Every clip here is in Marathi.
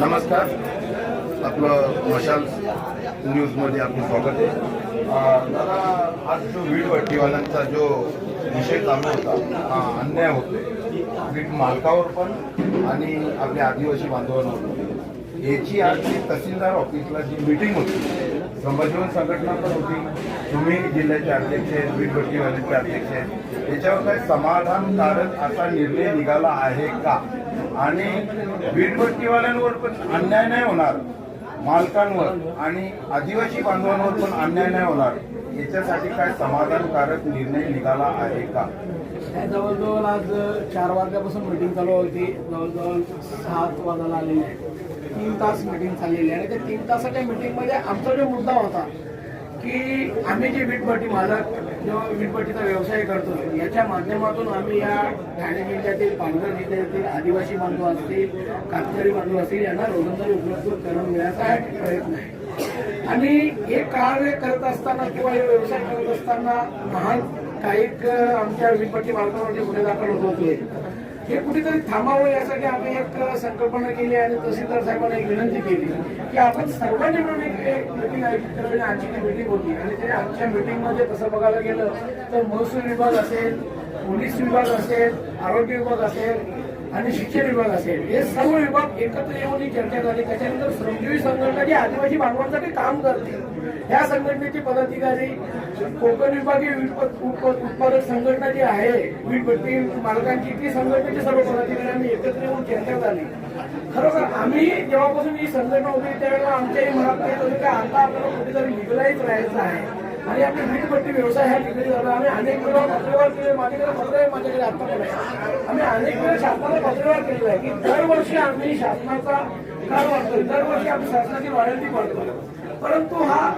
नमस्कार. आपलं मशाल न्यूजमध्ये आपलं स्वागत आहे. दादा आज जो वीडवट्टीवाल्यांचा जो विषय चालू होता हा अन्याय होतोय. वीट मालकावर पण आणि आपल्या आदिवासी बांधवांवर. याची आज जी तहसीलदार ऑफिसला जी मीटिंग होती संभाजीवन संघटना पण होती तुम्ही जिल्ह्याचे अध्यक्ष आहेत वीट अध्यक्ष आहेत याच्यावर काही समाधानकारक असा निर्णय निघाला आहे का? आणि वीटभट्टीवाल्यांवर पण अन्याय नाही होणार. मालकांवर आणि आदिवासी बांधवांवर पण अन्याय नाही होणार. याच्यासाठी काय समाधानकारक निर्णय निघाला आहे का? जवळजवळ आज चार वाजल्यापासून मीटिंग चालू होती. जवळजवळ सात वाजायला आलेली आहे. तीन तास मीटिंग चाललेली आहे. आणि त्या तीन तासाच्या मीटिंगमध्ये आमचा जो मुद्दा होता की आम्ही जे वीटभट्टी मालक किंवा वीटभट्टीचा व्यवसाय करतो याच्या माध्यमातून आम्ही या ठाणे जिल्ह्यातील पालघर जिल्ह्यातील आदिवासी बांधव असतील कातकरी बांधव असतील यांना रोजंदारी उपलब्ध करून देण्याचा हा प्रयत्न आहे. आणि हे कार्य करत असताना किंवा हे व्यवसाय करत असताना महान काही आमच्या वीटभट्टी मालकावरती गुन्हे दाखल होत होते हे कुठेतरी थांबावं यासाठी आम्ही एक संकल्पना केली आणि तहसीलदार साहेबांना एक विनंती केली की आपण सर्वांनी मिळून एक- एक मिटिंग आयोजित करावी आजची ती मिटिंग होती. आणि ते आजच्या मिटिंगमध्ये तसं बघायला गेलं तर महसूल विभाग असेल पोलीस विभाग असेल आरोग्य विभाग असेल आणि शिक्षण विभाग असेल. हे सर्व विभाग एकत्र येऊन ही चर्चा झाली. त्याच्यानंतर श्रमजीवी संघटना जी आदिवासी बांधवांसाठी काम करते या संघटनेचे पदाधिकारी कोकण विभागीय उत्पादक संघटना जी आहे वीटभट्टी मालकांची ती संघटनेचे सर्व पदाधिकाऱ्यांनी एकत्र येऊन चर्चा झाली. खरोखर आम्ही जेव्हापासून ही संघटना होती त्यावेळेला आमच्याही मनात येत की आता आपल्याला कुठेतरी लिगलाईज राहायचं आहे. आणि आपली वीटभट्टी व्यवसाय ह्या ठिकाणी झाला. आम्ही अनेक वेळा पत्रव्यवहार केले. माझ्याकडे पत्र आहे माझ्याकडे आता पण आहे. आम्ही अनेक वेळा शासनाला पत्रव्यवहार केलेला आहे की दरवर्षी आम्ही शासनाचा कर वाढतोय. दरवर्षी आम्ही शासनाची रॉयल्टी भरतोय परंतु हा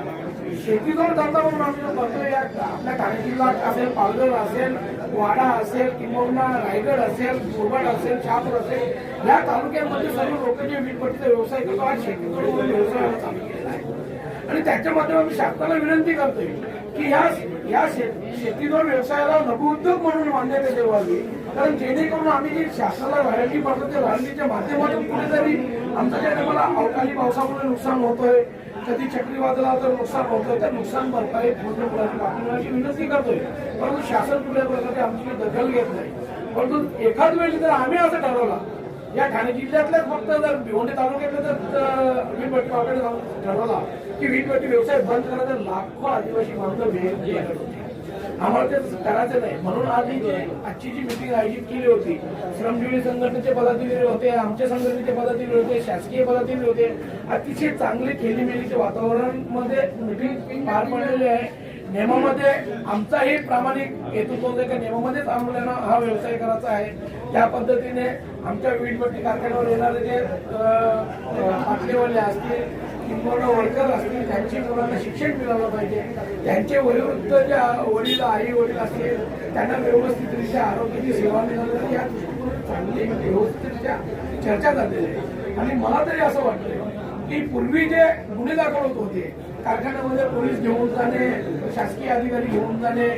शेतीजोड धंदा म्हणून आम्ही जो करतोय या आपल्या ठाणे जिल्हा असेल पालघर असेल वाडा असेल किंबहुना रायगड असेल मुरबाड असेल शहापूर असेल या तालुक्यांमध्ये सर्व लोक जे वीटभट्टीचा व्यवसाय करतो हा शेतीजोड व्यवसाय चालू केलेला आहे. आणि त्याच्या माध्यमातून शासनाला विनंती करतोय की ह्या या शेतीवर शेतीजोड व्यवसायाला लघुउद्योग म्हणून मान्यता देवावी. कारण जेणेकरून आम्ही जी शासनाला रॉयल्टी पडतो त्या रॉयल्टीच्या माध्यमातून कुठेतरी आमचं ज्या टायमाला अवकाळी पावसामुळे नुकसान होतोय कधी चक्रीवादळाचं नुकसान होतोय त्या नुकसान भरपाई पूर्ण पाठवण्याची विनंती करतोय. परंतु शासन कुठल्या प्रकारे आमची दखल घेत नाही. परंतु एखाद वेळी जर आम्ही असं ठरवलं ठाणे जिल्ह्यातल्याच फक्त जर भिवंडी तालुक्यातलं जर वीटभट्टी मार्केट जाऊन ठरवला की वीटभट्टी व्यवसाय बंद करायचा लाखो आदिवासी माणसं हे आम्हाला ते करायचं नाही. म्हणून आज जी आजची जी मिटिंग आयोजित केली होती श्रमजीवी संघटनेचे पदाधिकारी होते आमच्या संघटनेचे पदाधिकारी होते शासकीय पदाधिकारी होते अतिशय चांगले खेलीमेलीचे वातावरणमध्ये मिटिंग पार पडलेली आहे. नियमामध्ये आमचाही प्रामाणिक हेतू तो आहे की नियमामध्येच आम्हाला हा व्यवसाय करायचा आहे. त्या पद्धतीने आमच्या वीटभट्टी कारखान्यावर येणारे जे पातळीवाले असतील किंवा वर्कर असतील त्यांची मुलांना शिक्षण मिळालं पाहिजे. त्यांचे वयोवृद्ध ज्या वडील आई वडील असतील त्यांना व्यवस्थितरित्या आरोग्याची सेवा मिळाली या चांगली व्यवस्थितरित्या चर्चा झालेली आहे. आणि मला तरी असं वाटतं की पूर्वी जे गुन्हे दाखल होत होते कारखान्यामध्ये पोलीस घेऊन जाणे शासकीय अधिकारी घेऊन जाणे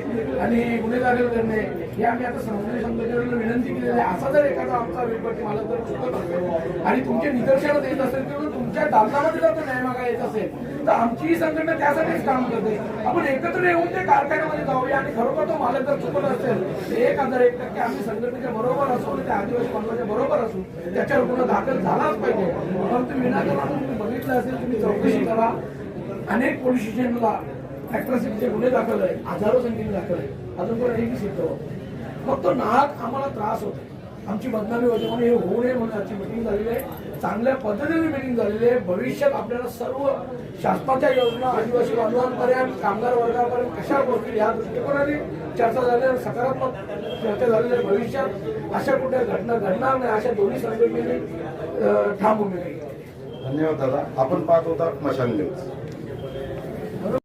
आणि गुन्हे दाखल करणे हे आम्ही आता संसदीय संघटनेला विनंती केलेली आहे. असा जर एखादा आमचा वीटपट्टी मला जर चुकत असेल आणि तुमच्या निदर्शनात येत असेल किंवा तुमच्या दालनामध्ये जर तो न्याय मागा येत असेल तर आमची ही संघटना त्यासाठीच काम करते. आपण एकत्र येऊन ते कारखान्यामध्ये जाऊया आणि खरोखर तो मालक जर चुकत असेल एक हजार एक टक्के आम्ही संघटनेच्या बरोबर असू आणि त्या आदिवासी बांधवाच्या बरोबर असू. त्याच्यावर गुन्हा दाखल झालाच पाहिजे. परंतु विनाकारण तुम्ही बघितलं असेल तुम्ही चौकशी करा. अनेक पोलीस स्टेशनला अॅट्रॉसिटीचे गुन्हे दाखल आहे हजारो संख्येने दाखल आहे अजून पण एकही सिद्ध फक्त नाहक आम्हाला त्रास होतो आमची बदनामी होते म्हणून हे होऊ नये म्हणून आजची मिटिंग झालेली आहे. चांगल्या पद्धतीने मिटिंग झालेली आहे. भविष्यात आपल्याला सर्व शासनाच्या योजना आदिवासी बांधवांपर्यंत कामगार वर्गापर्यंत कशा पोहोचतील या दृष्टिकोनाने चर्चा झाली आणि सकारात्मक चर्चा झालेली आहे भविष्यात अशा कुठल्या घटना घडणार नाही अशा दोन्ही संघटनेने ठाम भूमिका धन्यवाद दादा. आपण पाहत होता मशाल न्यूज